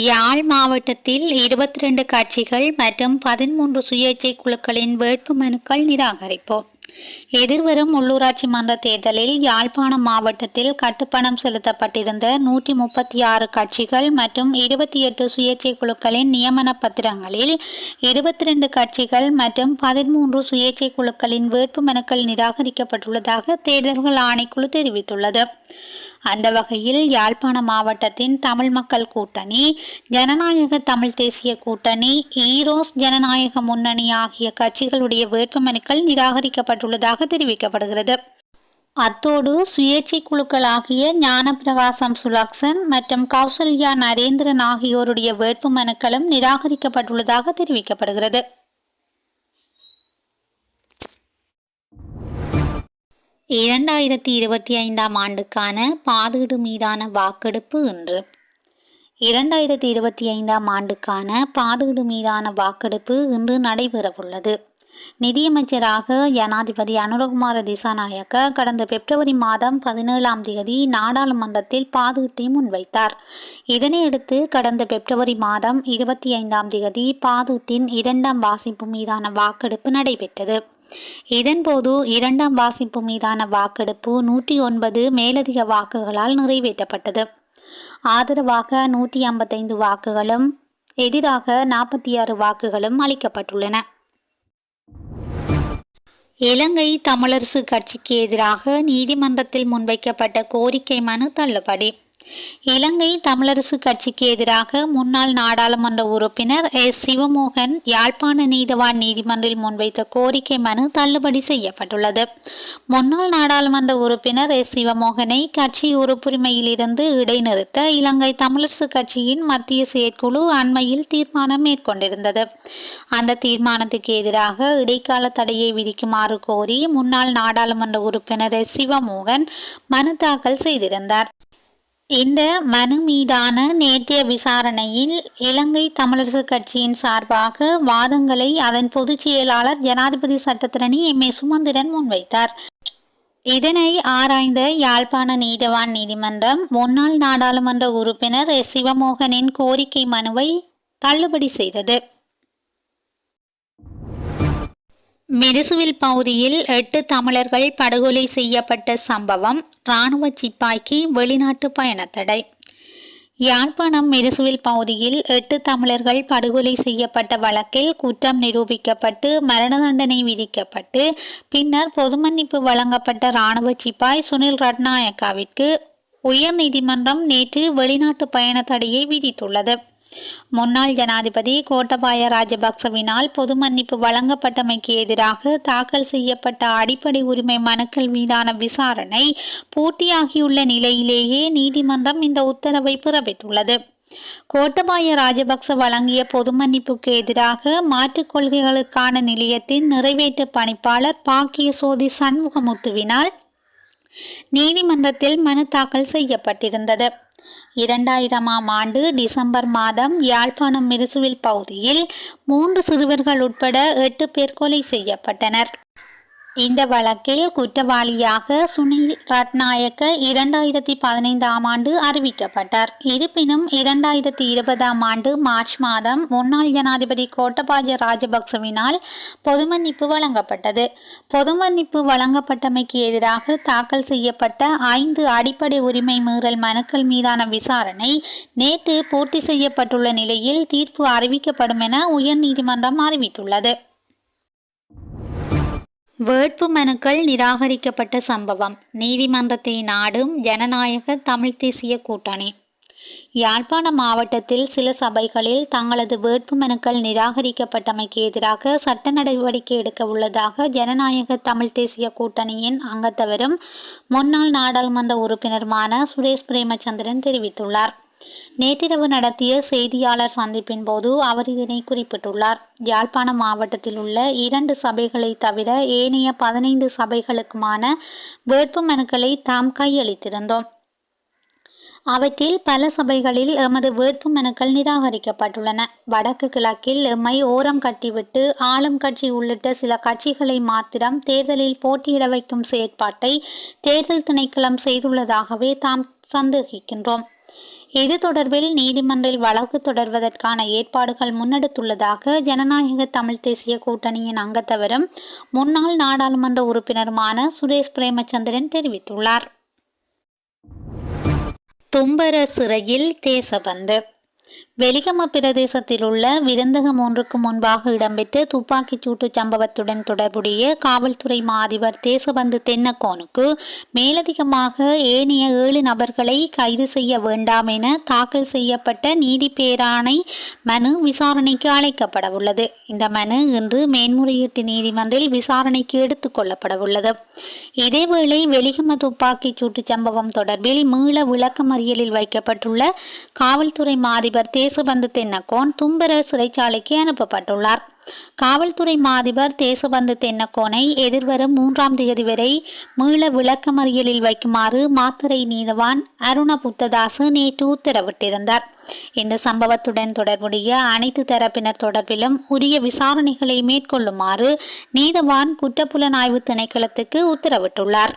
யாழ் மாவட்டத்தில் இருபத்தி ரெண்டு கட்சிகள் மற்றும் பதிமூன்று சுயேட்சை குழுக்களின் வேட்பு மனுக்கள் நிராகரிப்பு எதிர்வரும் உள்ளூராட்சி மன்ற தேர்தலில் யாழ்ப்பாணம் மாவட்டத்தில் கட்டுப்பணம் செலுத்தப்பட்டிருந்த நூற்றி முப்பத்தி ஆறு கட்சிகள் மற்றும் இருபத்தி எட்டு சுயேட்சை குழுக்களின் நியமன பத்திரங்களில் இருபத்தி ரெண்டு கட்சிகள் மற்றும் பதிமூன்று சுயேட்சை குழுக்களின் வேட்பு மனுக்கள் நிராகரிக்கப்பட்டுள்ளதாக தேர்தல்கள் ஆணைக்குழு தெரிவித்துள்ளது. அந்த வகையில் யாழ்ப்பாண மாவட்டத்தின் தமிழ் மக்கள் கூட்டணி ஜனநாயக தமிழ் தேசிய கூட்டணி ஈரோஸ் ஜனநாயக முன்னணி ஆகிய கட்சிகளுடைய வேட்புமனுக்கள் நிராகரிக்கப்பட்டுள்ளதாக தெரிவிக்கப்படுகிறது. அத்தோடு சுயேட்சை குழுக்களாகிய ஞானப்பிரகாசம் சுலாக்சன் மற்றும் கௌசல்யா நரேந்திரன் ஆகியோருடைய வேட்புமனுக்களும் நிராகரிக்கப்பட்டுள்ளதாக தெரிவிக்கப்படுகிறது. இரண்டாயிரத்தி இருபத்தி ஐந்தாம் ஆண்டுக்கான பாதீடு மீதான வாக்கெடுப்பு இன்று. இரண்டாயிரத்தி இருபத்தி ஐந்தாம் ஆண்டுக்கான பாதீடு மீதான வாக்கெடுப்பு இன்று நடைபெறவுள்ளது. நிதியமைச்சராக ஜனாதிபதி அனுரகுமார திசாநாயக்க கடந்த பிப்ரவரி மாதம் பதினேழாம் தேதி நாடாளுமன்றத்தில் பாதீட்டை முன்வைத்தார். இதனையடுத்து கடந்த பிப்ரவரி மாதம் இருபத்தி ஐந்தாம் தேதி பாதீட்டின் இரண்டாம் வாசிப்பு மீதான வாக்கெடுப்பு நடைபெற்றது. இதன்போது இரண்டாம் வாசிப்பு மீதான வாக்கெடுப்பு நூற்றி ஒன்பது மேலதிக வாக்குகளால் நிறைவேற்றப்பட்டது. ஆதரவாக நூற்றி ஐம்பத்தைந்து வாக்குகளும் எதிராக நாற்பத்தி ஆறு வாக்குகளும் அளிக்கப்பட்டுள்ளன. இலங்கை தமிழரசு கட்சிக்கு எதிராக நீதிமன்றத்தில் முன்வைக்கப்பட்ட கோரிக்கை மனு தள்ளுபடி. இலங்கை தமிழரசு கட்சிக்கு எதிராக முன்னாள் நாடாளுமன்ற உறுப்பினர் எஸ். சிவமோகன் யாழ்ப்பாண நீதவான் நீதிமன்றில் முன்வைத்த கோரிக்கை மனு தள்ளுபடி செய்யப்பட்டுள்ளது. முன்னாள் நாடாளுமன்ற உறுப்பினர் எஸ். சிவமோகனை கட்சி உறுப்புரிமையிலிருந்து இடைநிறுத்த இலங்கை தமிழரசு கட்சியின் மத்திய செயற்குழு அண்மையில் தீர்மானம் மேற்கொண்டிருந்தது. அந்த தீர்மானத்துக்கு எதிராக இடைக்கால தடையை விதிக்குமாறு கோரி முன்னாள் நாடாளுமன்ற உறுப்பினர் எஸ். சிவமோகன் மனு தாக்கல் செய்திருந்தார். இந்த மனு மீதான நேற்றைய விசாரணையில் இலங்கை தமிழரசு கட்சியின் சார்பாக வாதங்களை அதன் பொதுச் செயலாளர் ஜனாதிபதி சட்டத்திரணி எம். ஏ. சுமந்திரன் முன்வைத்தார். இதனை ஆராய்ந்த யாழ்ப்பாண நீதவான் நீதிமன்றம் முன்னாள் நாடாளுமன்ற உறுப்பினர் எஸ். சிவமோகனின் கோரிக்கை மனுவை தள்ளுபடி செய்தது. மிருசுவில் பகுதியில் எட்டு தமிழர்கள் படுகொலை செய்யப்பட்ட சம்பவம் இராணுவ சிப்பாய்க்கு வெளிநாட்டு பயணத்தடை. யாழ்ப்பாணம் மிருசுவில் பகுதியில் எட்டு தமிழர்கள் படுகொலை செய்யப்பட்ட வழக்கில் குற்றம் நிரூபிக்கப்பட்டு மரண தண்டனை விதிக்கப்பட்டு பின்னர் பொது மன்னிப்பு வழங்கப்பட்ட இராணுவ சிப்பாய் சுனில் ரட்நாயக்காவிற்கு உயர் நீதிமன்றம் நேற்று வெளிநாட்டு பயண தடையை விதித்துள்ளது. முன்னாள் ஜனாதிபதி கோட்டபாய ராஜபக்சவினால் பொது மன்னிப்பு வழங்கப்பட்டமைக்கு எதிராக தாக்கல் செய்யப்பட்ட அடிப்படை உரிமை மனுக்கள் மீதான விசாரணை பூர்த்தியாகியுள்ள நிலையிலேயே நீதிமன்றம் இந்த உத்தரவை பிறப்பித்துள்ளது. கோட்டபாய ராஜபக்ச வழங்கிய பொது மன்னிப்புக்கு எதிராக மாற்றுக் கொள்கைகளுக்கான நிலையத்தின் நிறைவேற்று பணிப்பாளர் பாக்கிய சோதி சண்முகமுத்துவினால் நீதிமன்றத்தில் மனு தாக்கல் செய்யப்பட்டிருந்தது. இரண்டாயிரமாம் ஆண்டு டிசம்பர் மாதம் யாழ்ப்பாணம் மிருசுவில் பகுதியில் மூன்று சிறுவர்கள் உட்பட எட்டு பேர் கொலை செய்யப்பட்டனர். இந்த வழக்கில் குற்றவாளியாக சுனில் ரட்நாயக்க இரண்டாயிரத்தி பதினைந்தாம் ஆண்டு அறிவிக்கப்பட்டார். இருப்பினும் இரண்டாயிரத்தி இருபதாம் ஆண்டு மார்ச் மாதம் முன்னாள் ஜனாதிபதி கோட்டபாய ராஜபக்சவினால் பொது மன்னிப்பு வழங்கப்பட்டது. பொது மன்னிப்பு வழங்கப்பட்டமைக்கு எதிராக தாக்கல் செய்யப்பட்ட ஐந்து அடிப்படை உரிமை மீறல் மனுக்கள் மீதான விசாரணை நேற்று பூர்த்தி செய்யப்பட்டுள்ள நிலையில் தீர்ப்பு அறிவிக்கப்படும் என உயர்நீதிமன்றம் அறிவித்துள்ளது. வேட்பு மனுக்கள் நிராகரிக்கப்பட்ட சம்பவம். நீதிமன்றத்தை நாடும் ஜனநாயக தமிழ் தேசிய கூட்டணி. யாழ்ப்பாண மாவட்டத்தில் சில சபைகளில் தங்களது வேட்பு மனுக்கள் நிராகரிக்கப்பட்டமைக்கு எதிராக சட்ட நடவடிக்கை எடுக்க உள்ளதாக ஜனநாயக தமிழ் தேசிய கூட்டணியின் அங்கத்தவரும் முன்னாள் நாடாளுமன்ற உறுப்பினருமான சுரேஷ் பிரேமச்சந்திரன் தெரிவித்துள்ளார். நேற்றிரவு நடத்திய செய்தியாளர் சந்திப்பின் போது அவர் இதனை குறிப்பிட்டுள்ளார். யாழ்ப்பாணம் மாவட்டத்தில் உள்ள இரண்டு சபைகளை தவிர ஏனைய பதினைந்து சபைகளுக்குமான வேட்பு மனுக்களை தாம் கையளித்திருந்தோம். அவற்றில் பல சபைகளில் எமது வேட்பு மனுக்கள் நிராகரிக்கப்பட்டுள்ளன. வடக்கு கிழக்கில் எம்மை ஓரம் கட்டிவிட்டு ஆளும் கட்சி உள்ளிட்ட சில கட்சிகளை மாத்திரம் தேர்தலில் போட்டியிட வைக்கும் செயற்பாட்டை தேர்தல் திணைக்களம் செய்துள்ளதாகவே தாம் சந்தேகிக்கின்றோம். இது தொடர்பில் நீதிமன்றில் வழக்கு தொடர்வதற்கான ஏற்பாடுகள் முன்னெடுத்துள்ளதாக ஜனநாயக தமிழ் தேசிய கூட்டணியின் அங்கத்தவரும் முன்னாள் நாடாளுமன்ற உறுப்பினருமான சுரேஷ் பிரேமச்சந்திரன் தெரிவித்துள்ளார். தும்பர சிறையில் தேசபந்து. வெலிகம பிரதேசத்தில் உள்ள விருந்தகம் ஒன்றுக்கு முன்பாக இடம்பெற்ற துப்பாக்கிச் சூட்டு சம்பவத்துடன் தொடர்புடைய காவல்துறை மா அதிபர் தேசபந்து தென்னக்கோனுக்கு மேலதிகமாக ஏனைய ஏழு நபர்களை கைது செய்ய வேண்டாம் என தாக்கல் செய்யப்பட்ட நீதி பேராணை மனு விசாரணைக்கு அழைக்கப்படவுள்ளது. இந்த மனு இன்று மேன்முறையீட்டு நீதிமன்றில் விசாரணைக்கு எடுத்துக் கொள்ளப்படவுள்ளது. இதேவேளை வெலிகம துப்பாக்கிச் சூட்டு சம்பவம் தொடர்பில் மீள விளக்கமறியலில் வைக்கப்பட்டுள்ள காவல்துறை மாதிபர் அதிபர் தேசபந்து தென்னக்கோன் தும்பர சிறைச்சாலைக்கு அனுப்பப்பட்டுள்ளார். காவல்துறை மாதிபர் தேசபந்து தென்னக்கோனை எதிர்வரும் மூன்றாம் தேதி வரை மீள விளக்கமறியலில் வைக்குமாறு மாத்தரை நீதவான் அருண புத்ததாசு நேற்று உத்தரவிட்டிருந்தார். இந்த சம்பவத்துடன் தொடர்புடைய அனைத்து தரப்பினர் தொடர்பிலும் உரிய விசாரணைகளை மேற்கொள்ளுமாறு நீதவான் குற்றப்புலனாய்வு திணைக்களத்துக்கு உத்தரவிட்டுள்ளார்.